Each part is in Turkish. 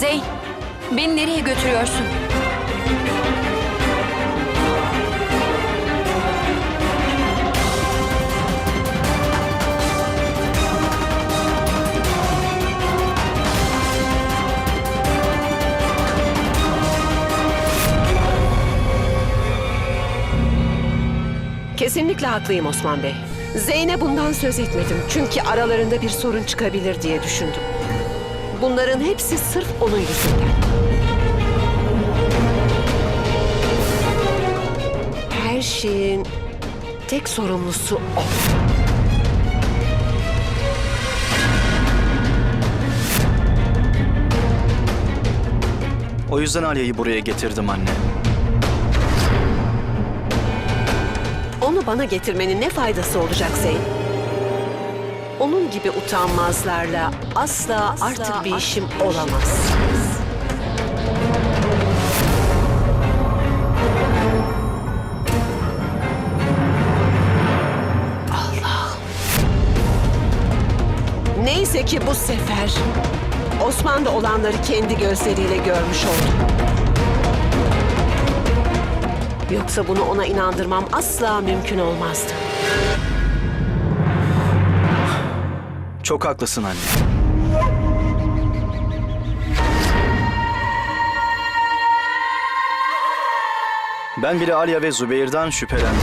Zeyn, beni nereye götürüyorsun? Kesinlikle haklıyım Osman Bey. Zeyn'e bundan söz etmedim. Çünkü aralarında bir sorun çıkabilir diye düşündüm. Bunların hepsi sırf onun yüzünden. Her şeyin tek sorumlusu o. O yüzden Alya'yı buraya getirdim anne. Onu bana getirmenin ne faydası olacak Zeyn? Onun gibi utanmazlarla asla, artık bir işim olamaz. Allah'ım. Neyse ki bu sefer Osman da olanları kendi gözleriyle görmüş oldu. Yoksa bunu ona inandırmam asla mümkün olmazdı. Çok haklısın anne. Ben bile Alya ve Zübeyir'den şüphelendim.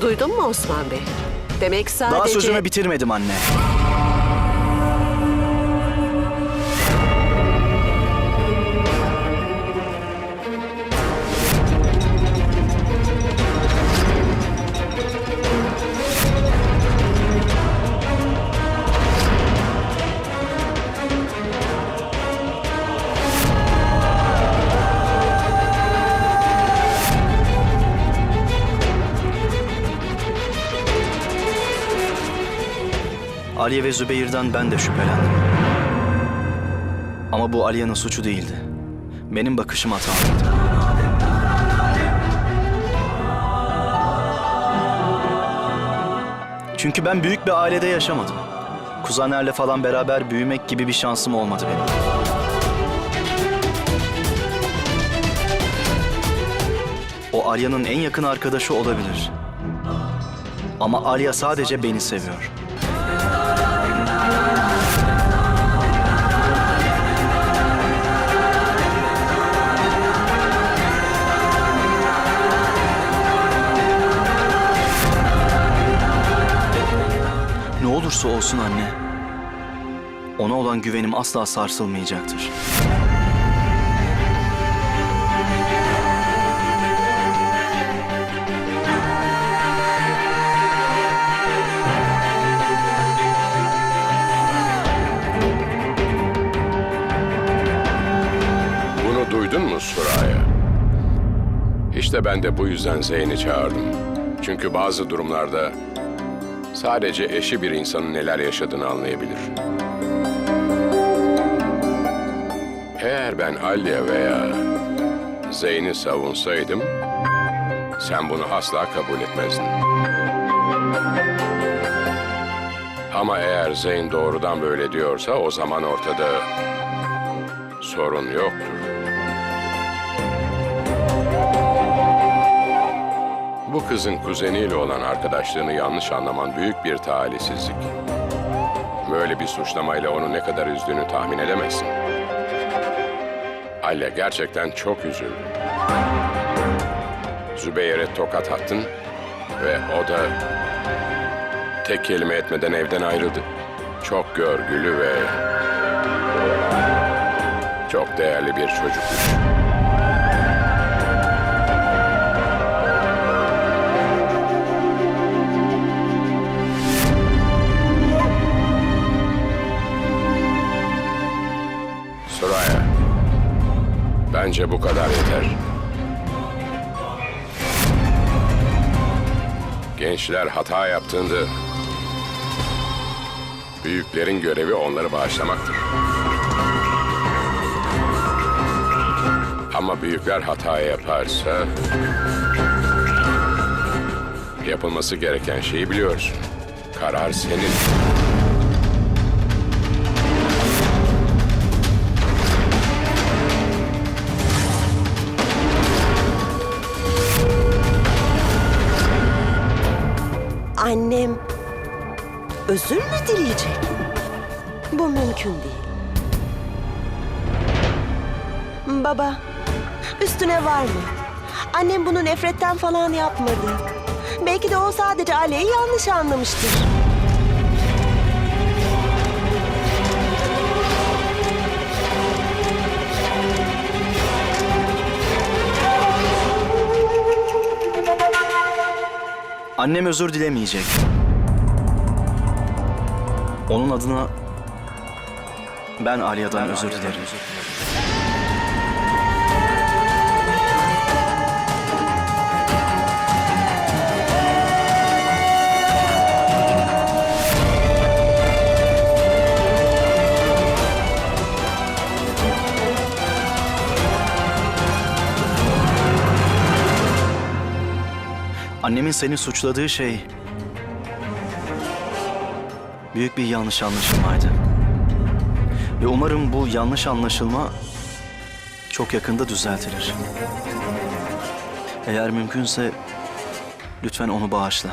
Duydun mu Osman Bey? Demek sadece... Daha sözümü bitirmedim anne. Aliye ve Zübeyir'den ben de şüphelendim. Ama bu Aliya'nın suçu değildi. Benim bakışım hatalıydı. Çünkü ben büyük bir ailede yaşamadım. Kuzenlerle falan beraber büyümek gibi bir şansım olmadı benim. O Alya'nın en yakın arkadaşı olabilir. Ama Alya sadece beni seviyor. Olursa olsun anne. Ona olan güvenim asla sarsılmayacaktır. Bunu duydun mu Suraya? İşte ben de bu yüzden Zeyn'i çağırdım. Çünkü bazı durumlarda sadece eşi bir insanın neler yaşadığını anlayabilir. Eğer ben Alya veya Zeyn'i savunsaydım, sen bunu asla kabul etmezdin. Ama eğer Zeyn doğrudan böyle diyorsa o zaman ortada sorun yoktur. Bu kızın kuzeniyle olan arkadaşlığını yanlış anlaman büyük bir talihsizlik. Böyle bir suçlamayla onu ne kadar üzdüğünü tahmin edemezsin. Alya gerçekten çok üzüldü. Zübeyir'e tokat attın ve o da tek kelime etmeden evden ayrıldı. Çok görgülü ve çok değerli bir çocukmuş. Soraya. Bence bu kadar yeter. Gençler hata yaptığında büyüklerin görevi onları bağışlamaktır. Ama büyükler hata yaparsa Yapılması gereken şeyi biliyorsun. Karar senin. Özür mü dileyecek? Bu mümkün değil. Baba, üstüne var mı? Annem bunu nefretten falan yapmadı. Belki de o sadece Ali'yi yanlış anlamıştır. Annem özür dilemeyecek. Onun adına ben Alya'dan özür dilerim. Annemin seni suçladığı şey büyük bir yanlış anlaşılmaydı. Ve umarım bu yanlış anlaşılma çok yakında düzeltilir. Eğer mümkünse lütfen onu bağışla.